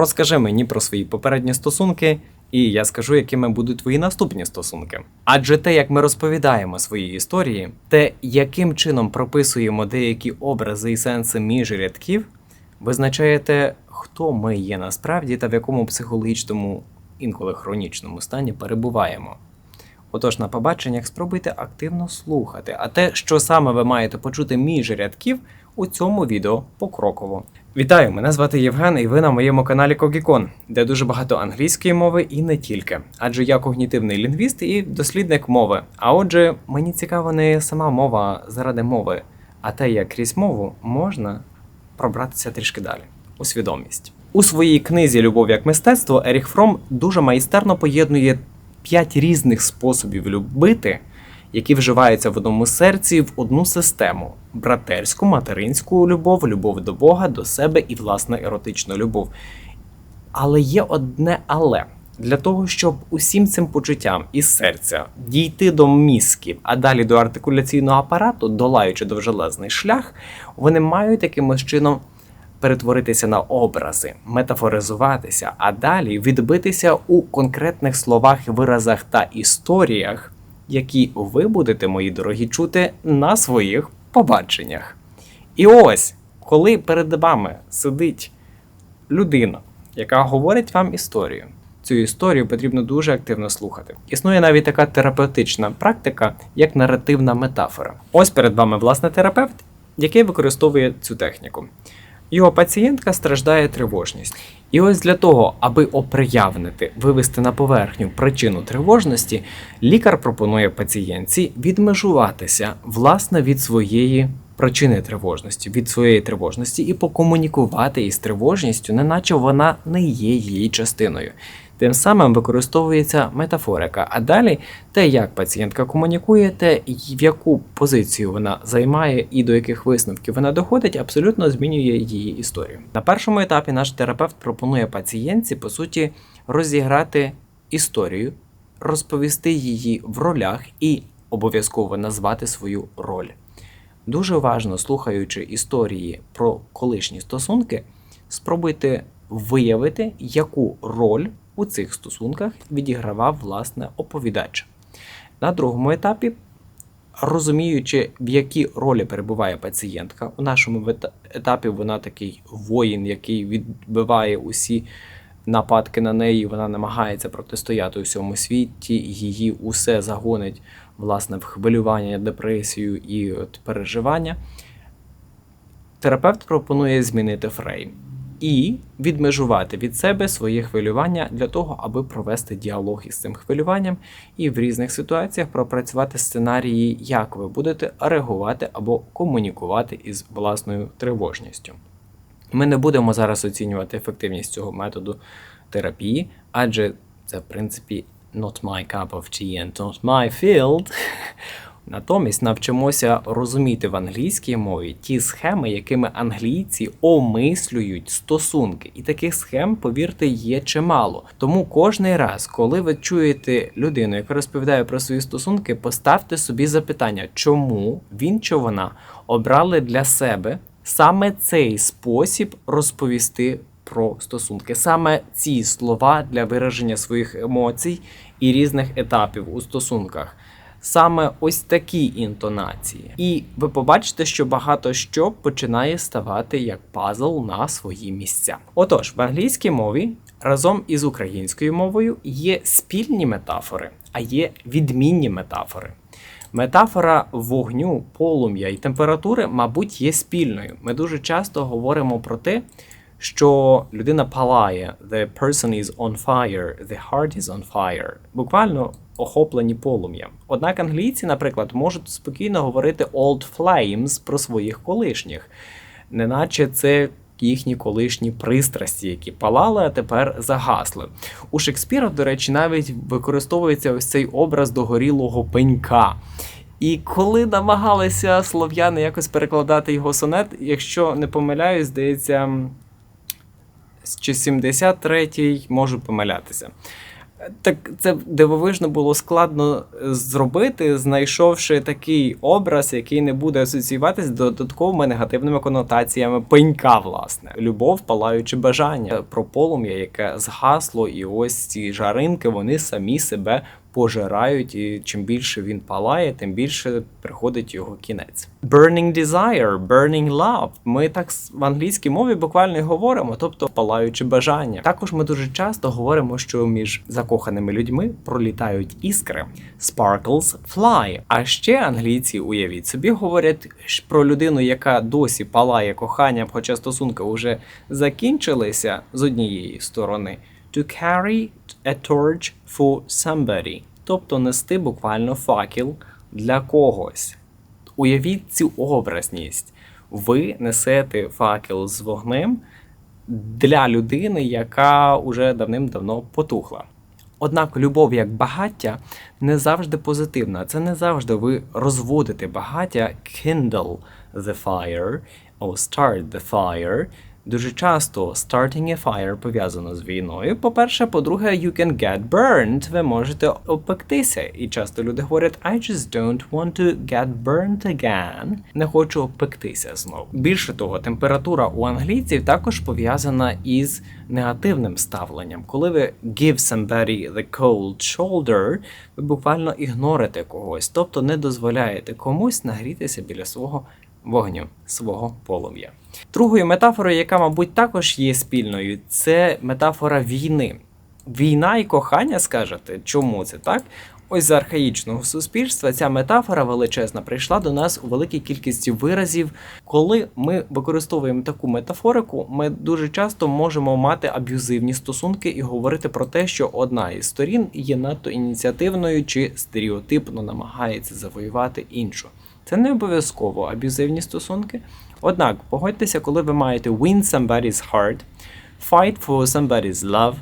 Розкажи мені про свої попередні стосунки, і я скажу, якими будуть твої наступні стосунки. Адже те, як ми розповідаємо свої історії, те, яким чином прописуємо деякі образи і сенси між рядків, визначає те, хто ми є насправді та в якому психологічному, інколи хронічному стані перебуваємо. Отож, на побаченнях спробуйте активно слухати, а те, що саме ви маєте почути між рядків, у цьому відео покроково. Вітаю! Мене звати Євген, і ви на моєму каналі Когікон, де дуже багато англійської мови і не тільки. Адже я когнітивний лінгвіст і дослідник мови. А отже, мені цікава не сама мова заради мови, а те, як крізь мову можна пробратися трішки далі у свідомість. У своїй книзі Любов як мистецтво Еріх Фром дуже майстерно поєднує п'ять різних способів любити, які вживаються в одному серці в одну систему: братерську, материнську любов, любов до Бога, до себе і власне еротичну любов. Але є одне але. Для того, щоб усім цим почуттям із серця дійти до мізків, а далі до артикуляційного апарату, долаючи довжелезний шлях, вони мають якимось чином перетворитися на образи, метафоризуватися, а далі відбитися у конкретних словах, виразах та історіях, які ви будете, мої дорогі, чути на своїх побаченнях. І ось, коли перед вами сидить людина, яка говорить вам історію. Цю історію потрібно дуже активно слухати. Існує навіть така терапевтична практика, як наративна метафора. Ось перед вами власне терапевт, який використовує цю техніку. Його пацієнтка страждає тривожність. І ось для того, аби оприявнити, вивести на поверхню причину тривожності, лікар пропонує пацієнтці відмежуватися власне від своєї причини тривожності, від своєї тривожності і покомунікувати із тривожністю, неначе вона не є її частиною. Тим самим використовується метафорика. А далі те, як пацієнтка комунікує, те, в яку позицію вона займає і до яких висновків вона доходить, абсолютно змінює її історію. На першому етапі наш терапевт пропонує пацієнтці, по суті, розіграти історію, розповісти її в ролях і обов'язково назвати свою роль. Дуже уважно слухаючи історії про колишні стосунки, спробуйте виявити, яку роль у цих стосунках відігравав власне оповідач. На другому етапі, розуміючи, в якій ролі перебуває пацієнтка, у нашому етапі вона такий воїн, який відбиває усі нападки на неї, вона намагається протистояти у всьому світі, її усе загонить власне в хвилювання, депресію і от переживання. Терапевт пропонує змінити фрейм і відмежувати від себе своє хвилювання для того, аби провести діалог із цим хвилюванням і в різних ситуаціях пропрацювати сценарії, як ви будете реагувати або комунікувати із власною тривожністю. Ми не будемо зараз оцінювати ефективність цього методу терапії, адже це, в принципі, not my cup of tea and not my field. Натомість навчимося розуміти в англійській мові ті схеми, якими англійці омислюють стосунки. І таких схем, повірте, є чимало. Тому кожний раз, коли ви чуєте людину, яка розповідає про свої стосунки, поставте собі запитання, чому він чи вона обрали для себе саме цей спосіб розповісти про стосунки, саме ці слова для вираження своїх емоцій і різних етапів у стосунках саме ось такі інтонації. І ви побачите, що багато що починає ставати як пазл на свої місця. Отож, в англійській мові разом із українською мовою є спільні метафори, а є відмінні метафори. Метафора вогню, полум'я і температури, мабуть, є спільною. Ми дуже часто говоримо про те, що людина палає, the person is on fire, the heart is on fire. Буквально охоплені полум'ям. Однак англійці, наприклад, можуть спокійно говорити old flames про своїх колишніх, неначе це їхні колишні пристрасті, які палали, а тепер загасли. У Шекспіра, до речі, навіть використовується ось цей образ догорілого пенька. І коли намагалися слов'яни якось перекладати його сонет, якщо не помиляюсь, здається, чи 73-й можу помилятися. Так це дивовижно було складно зробити, знайшовши такий образ, який не буде асоціюватися з додатковими негативними конотаціями пенька, власне. Любов, палаючи бажання про полум'я, яке згасло, і ось ці жаринки вони самі себе пожирають, і чим більше він палає, тим більше приходить його кінець. Burning desire, burning love. Ми так в англійській мові буквально й говоримо, тобто палаючи бажання. Також ми дуже часто говоримо, що між закоханими людьми пролітають іскри. Sparkles fly. А ще англійці, уявіть собі, говорять про людину, яка досі палає коханням, хоча стосунки вже закінчилися з однієї сторони. To carry a torch for somebody. Тобто нести буквально факел для когось. Уявіть цю образність. Ви несете факел з вогнем для людини, яка уже давним-давно потухла. Однак любов як багаття не завжди позитивна. Це не завжди ви розводите багаття kindle the fire or start the fire. Дуже часто starting a fire пов'язано з війною. По-перше, по-друге, you can get burned. Ви можете обпектися. І часто люди говорять I just don't want to get burnt again. Не хочу обпектися знову. Більше того, температура у англійців також пов'язана із негативним ставленням. Коли ви give somebody the cold shoulder, ви буквально ігнорите когось, тобто не дозволяєте комусь нагрітися біля свого вогню, свого полум'я. Другою метафорою, яка, мабуть, також є спільною, це метафора війни. Війна і кохання, скажете, чому це так? Ось з архаїчного суспільства ця метафора величезна прийшла до нас у великій кількості виразів. Коли ми використовуємо таку метафорику, ми дуже часто можемо мати аб'юзивні стосунки і говорити про те, що одна із сторін є надто ініціативною чи стереотипно намагається завоювати іншу. Це не обов'язково аб'юзивні стосунки. Однак погодьтеся, коли ви маєте win somebody's heart, fight for somebody's love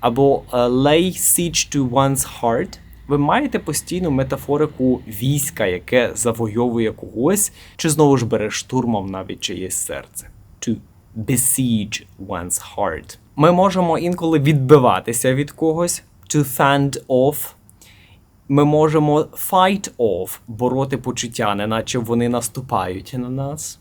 або е, lay siege to one's heart, ви маєте постійну метафорику війська, яке завойовує когось, чи знову ж бере штурмом навіть чиєсь серце. To besiege one's heart. Ми можемо інколи відбиватися від когось, to fend off. Ми можемо fight off, бороти почуття, неначе вони наступають на нас.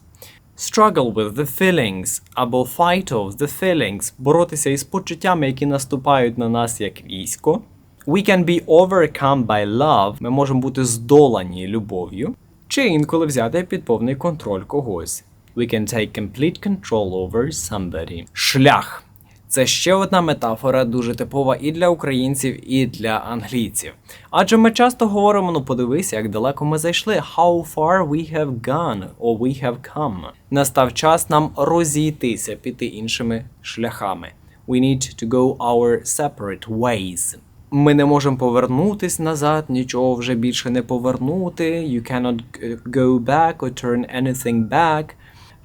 Struggle with the feelings або fight off the feelings боротися із почуттями, які наступають на нас як військо. We can be overcome by love. Ми можемо бути здолані любов'ю. Чи інколи взяти під повний контроль когось. We can take complete control over somebody. Шлях. Це ще одна метафора, дуже типова і для українців, і для англійців. Адже ми часто говоримо: ну подивися, як далеко ми зайшли. How far we have gone, or we have come. Настав час нам розійтися, піти іншими шляхами. We need to go our separate ways. Ми не можемо повернутись назад, нічого вже більше не повернути. You cannot uh, go back or turn anything back.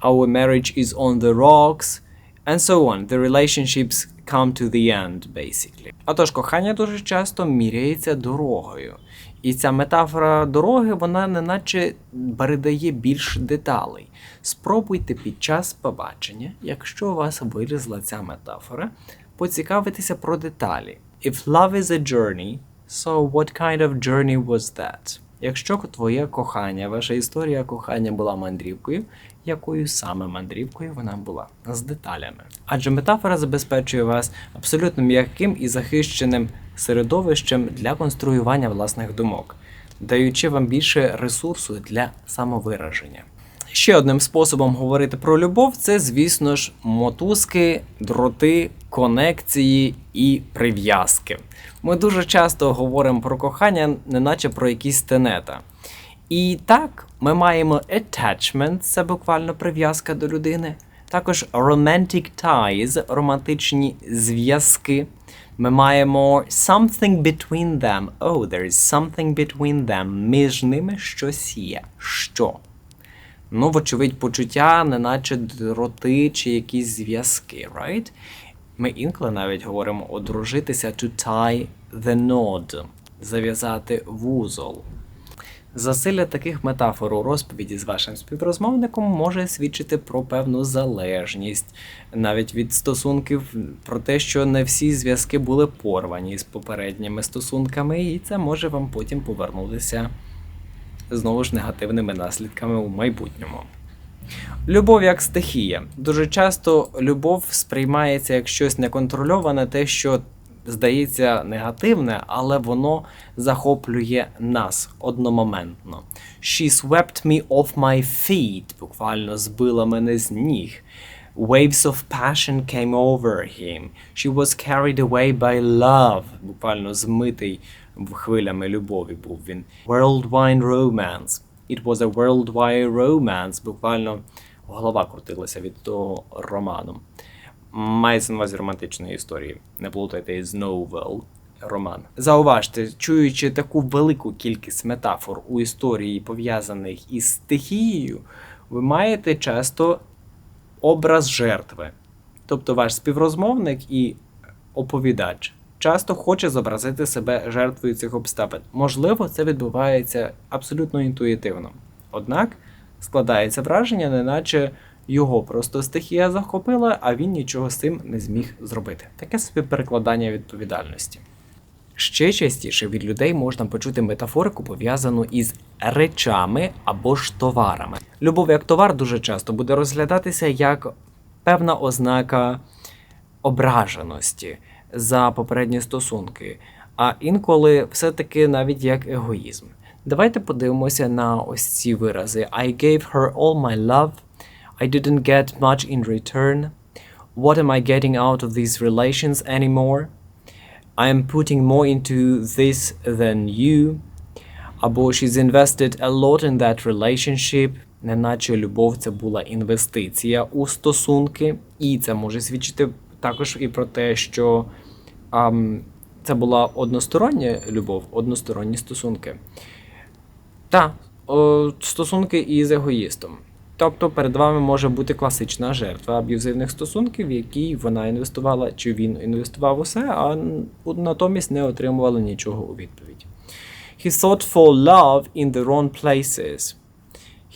Our marriage is on the rocks. And so on. The relationships come to the end, basically. Отож, кохання дуже часто міряється дорогою. І ця метафора дороги, вона неначе передає більш деталей. Спробуйте під час побачення, якщо у вас вилізла ця метафора, поцікавитися про деталі. If love is a journey, so what kind of journey was that? Якщо твоє кохання, ваша історія кохання була мандрівкою, якою саме мандрівкою вона була з деталями? Адже метафора забезпечує вас абсолютно м'яким і захищеним середовищем для конструювання власних думок, даючи вам більше ресурсу для самовираження. Ще одним способом говорити про любов це, звісно ж, мотузки, дроти, конекції і прив'язки. Ми дуже часто говоримо про кохання, неначе про якісь тенета. І так, ми маємо attachment, це буквально прив'язка до людини. Також romantic ties, романтичні зв'язки. Ми маємо something between them. Oh, there is something between them. Між ними щось є. Що? Ну, вочевидь, почуття, неначе дроти чи якісь зв'язки, right? Ми інколи навіть говоримо одружитися to tie the knot, зав'язати вузол. Засилля таких метафор у розповіді з вашим співрозмовником може свідчити про певну залежність, навіть від стосунків, про те, що не всі зв'язки були порвані з попередніми стосунками, і це може вам потім повернутися знову ж негативними наслідками у майбутньому. Любов як стихія. Дуже часто любов сприймається як щось неконтрольоване, те, що здається негативне, але воно захоплює нас одномоментно. She swept me off my feet, буквально збила мене з ніг. Waves of passion came over him. She was carried away by love. Буквально змитий хвилями любові був він. Worldwide romance. It was a worldwide romance. Буквально голова крутилася від того роману. Мається на увазі романтичної історії. Не плутайте із novel. Роман. Зауважте, чуючи таку велику кількість метафор у історії, пов'язаних із стихією, ви маєте часто образ жертви. Тобто ваш співрозмовник і оповідач часто хоче зобразити себе жертвою цих обставин. Можливо, це відбувається абсолютно інтуїтивно. Однак складається враження, неначе його просто стихія захопила, а він нічого з цим не зміг зробити. Таке собі перекладання відповідальності. Ще частіше від людей можна почути метафорику, пов'язану із речами або ж товарами. Любов як товар дуже часто буде розглядатися як певна ознака ображеності за попередні стосунки, а інколи все-таки навіть як егоїзм. Давайте подивимося на ось ці вирази. I gave her all my love. I didn't get much in return. What am I getting out of these relations anymore? I am putting more into this than you. Або she's invested a lot in that relationship. Неначе любов це була інвестиція у стосунки, і це може свідчити також і про те, що ам, це була одностороння любов, односторонні стосунки. Та о, стосунки із егоїстом. Тобто перед вами може бути класична жертва аб'юзивних стосунків, в якій вона інвестувала, чи він інвестував усе, а натомість не отримувала нічого у відповідь. He sought for love in the wrong places.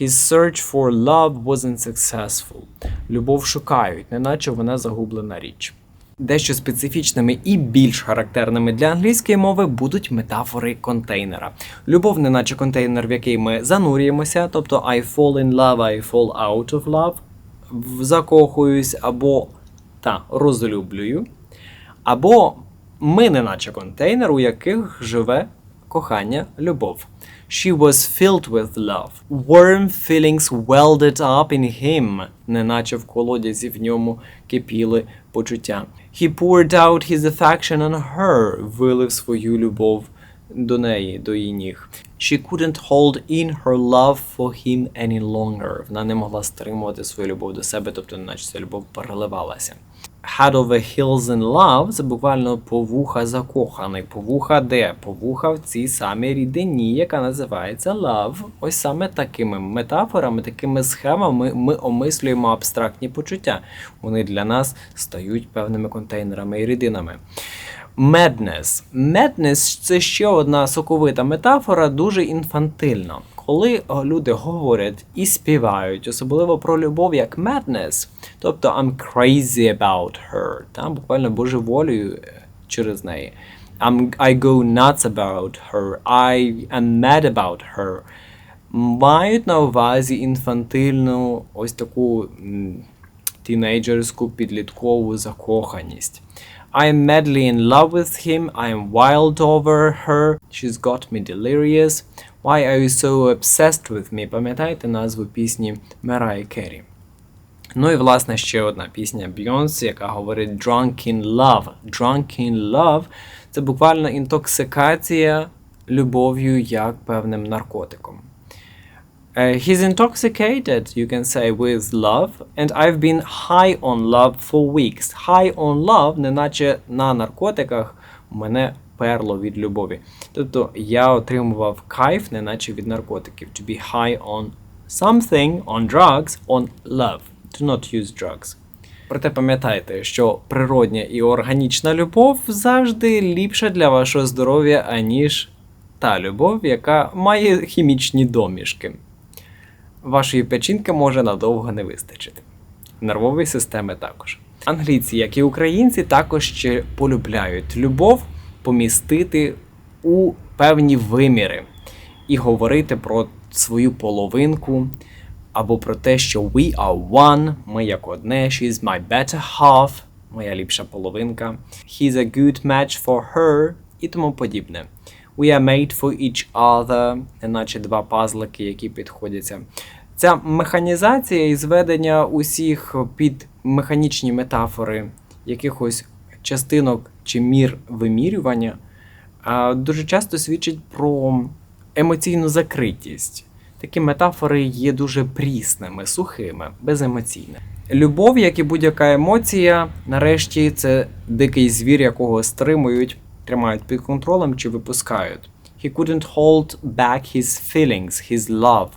His search for love wasn't successful. Любов шукають, неначе вона загублена річ. Дещо специфічними і більш характерними для англійської мови будуть метафори контейнера. Любов, не наче контейнер, в який ми занурюємося, тобто I fall in love, I fall out of love, закохуюсь або та розлюблюю. Або ми, не наче контейнер, у яких живе кохання, любов. She was filled with love. Warm feelings welded up in him, неначе в колодязі в ньому кипіли почуття. He poured out his affection on her, вилив свою любов до неї, до її ніг. She couldn't hold in her love for him any longer. Вона не могла стримувати свою любов до себе, тобто, наче ця любов переливалася. Head over heels in love це буквально повуха закоханий. Повуха де? Повуха в цій самій рідині, яка називається love. Ось саме такими метафорами, такими схемами ми омислюємо абстрактні почуття. Вони для нас стають певними контейнерами і рідинами. Madness. Madness – це ще одна соковита метафора, дуже інфантильна. Коли люди говорять і співають, особливо про любов як madness, тобто I'm crazy about her, там буквально божеволію через неї. I'm, I go nuts about her, I am mad about her. Мають на увазі інфантильну ось таку тінейджерську підліткову закоханість. I am madly in love with him, I am wild over her, she's got me delirious. Why are you so obsessed with me? Пам'ятаєте назву пісні Мераї Керрі? Ну і власне ще одна пісня Beyoncé, яка говорить Drunk in Love. Drunk in Love це буквально інтоксикація любов'ю як певним наркотиком. Uh, he's intoxicated, you can say, with love, and I've been high on love for weeks. High on love, неначе на наркотиках мене перло від любові. Тобто я отримував кайф, неначе від наркотиків. To be high on something, on drugs, on love. Do not use drugs. Проте пам'ятайте, що природня і органічна любов завжди ліпша для вашого здоров'я, аніж та любов, яка має хімічні домішки. Вашої печінки може надовго не вистачити. Нервової системи також. Англійці, як і українці, також ще полюбляють любов помістити у певні виміри і говорити про свою половинку або про те, що we are one, ми як одне, she's my better half, моя ліпша половинка, he's a good match for her і тому подібне. We are made for each other, неначе два пазлики, які підходяться. Ця механізація і зведення усіх під механічні метафори якихось частинок чи мір вимірювання дуже часто свідчить про емоційну закритість. Такі метафори є дуже прісними, сухими, беземоційними. Любов, як і будь-яка емоція, нарешті це дикий звір, якого стримують, тримають під контролем чи випускають. He couldn't hold back his feelings, his love.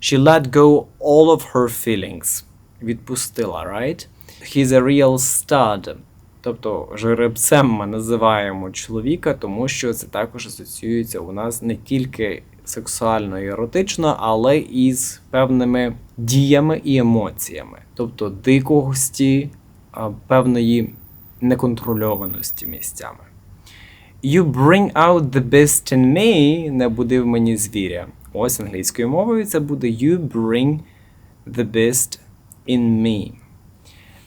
She let go all of her feelings. Відпустила, right? He's a real stud. Тобто жеребцем ми називаємо чоловіка, тому що це також асоціюється у нас не тільки сексуально і еротично, але і з певними діями і емоціями, тобто дикості, певної неконтрольованості місцями. You bring out the best in me, не будив мені звіря. Ось англійською мовою це буде You bring the best in me.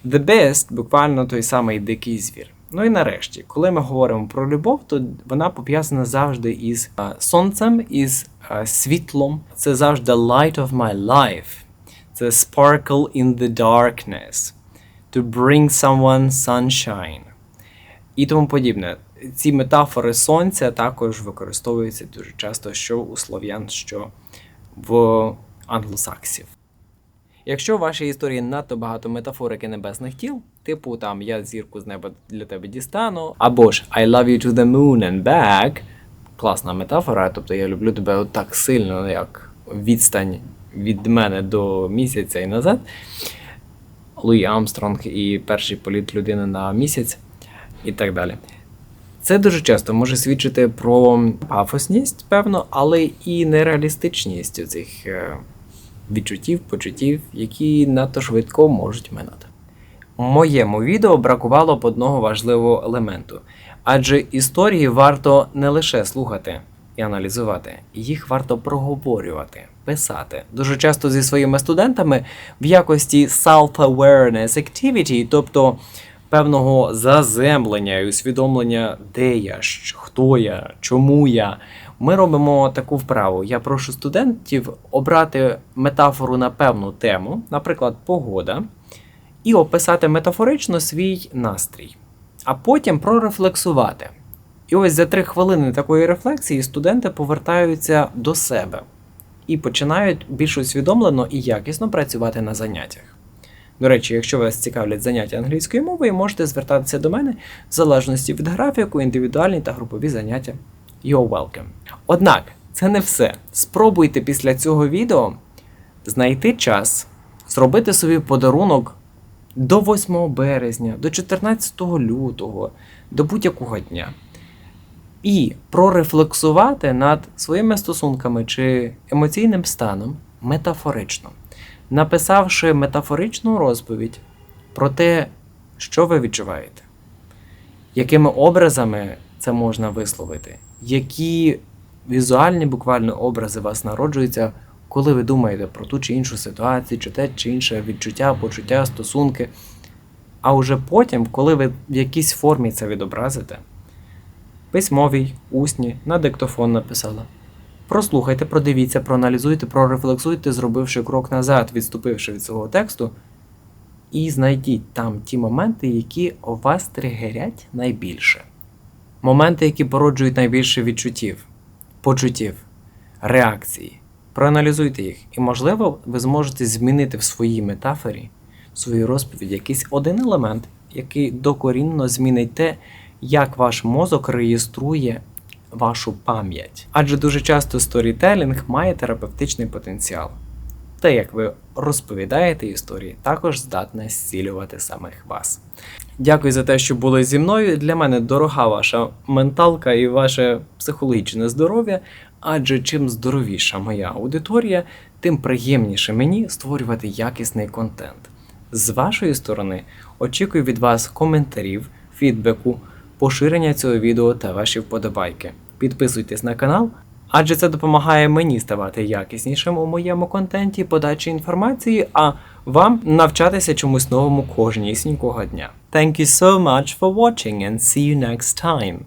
The best буквально той самий дикий звір. Ну і нарешті, коли ми говоримо про любов, то вона пов'язана завжди із а, сонцем, із а, світлом. Це завжди light of my life. Це sparkle in the darkness. To bring someone sunshine. І тому подібне. Ці метафори сонця також використовуються дуже часто що у слов'ян, що в англосаксів. Якщо в вашій історії надто багато метафорики небесних тіл, типу там я зірку з неба для тебе дістану, або ж I love you to the moon and back, класна метафора, тобто я люблю тебе от так сильно, як відстань від мене до місяця і назад. Луї Амстронг і перший політ людини на місяць і так далі. Це дуже часто може свідчити про пафосність, певно, але і нереалістичність у цих е, відчуттів, почуттів, які надто швидко можуть минути. У моєму відео бракувало б одного важливого елементу, адже історії варто не лише слухати і аналізувати, їх варто проговорювати, писати. Дуже часто зі своїми студентами в якості self-awareness activity, тобто певного заземлення і усвідомлення, де я, хто я, чому я. Ми робимо таку вправу. Я прошу студентів обрати метафору на певну тему, наприклад, погода, і описати метафорично свій настрій, а потім прорефлексувати. І ось за три хвилини такої рефлексії студенти повертаються до себе і починають більш усвідомлено і якісно працювати на заняттях. До речі, якщо вас цікавлять заняття англійською мовою, можете звертатися до мене в залежності від графіку, індивідуальні та групові заняття. You're welcome. Однак, це не все. Спробуйте після цього відео знайти час, зробити собі подарунок до 8 березня, до 14 лютого, до будь-якого дня. І прорефлексувати над своїми стосунками чи емоційним станом метафорично, написавши метафоричну розповідь про те, що ви відчуваєте, якими образами це можна висловити, які візуальні буквально образи вас народжуються, коли ви думаєте про ту чи іншу ситуацію, чи те чи інше відчуття, почуття, стосунки. А уже потім, коли ви в якійсь формі це відобразите, письмовій, усні, на диктофон написала. Прослухайте, продивіться, проаналізуйте, прорефлексуйте, зробивши крок назад, відступивши від свого тексту, і знайдіть там ті моменти, які вас тригерять найбільше. Моменти, які породжують найбільше відчуттів, почуттів, реакції. Проаналізуйте їх, і, можливо, ви зможете змінити в своїй метафорі, в своїй розповіді якийсь один елемент, який докорінно змінить те, як ваш мозок реєструє вашу пам'ять. Адже дуже часто сторітелінг має терапевтичний потенціал. Те, як ви розповідаєте історії, також здатне зцілювати самих вас. Дякую за те, що були зі мною. Для мене дорога ваша менталка і ваше психологічне здоров'я. Адже чим здоровіша моя аудиторія, тим приємніше мені створювати якісний контент. З вашої сторони очікую від вас коментарів, фідбеку, поширення цього відео та ваші вподобайки. Підписуйтесь на канал, адже це допомагає мені ставати якіснішим у моєму контенті, подачі інформації, а вам навчатися чомусь новому кожнісінького дня. Thank you so much for watching and see you next time.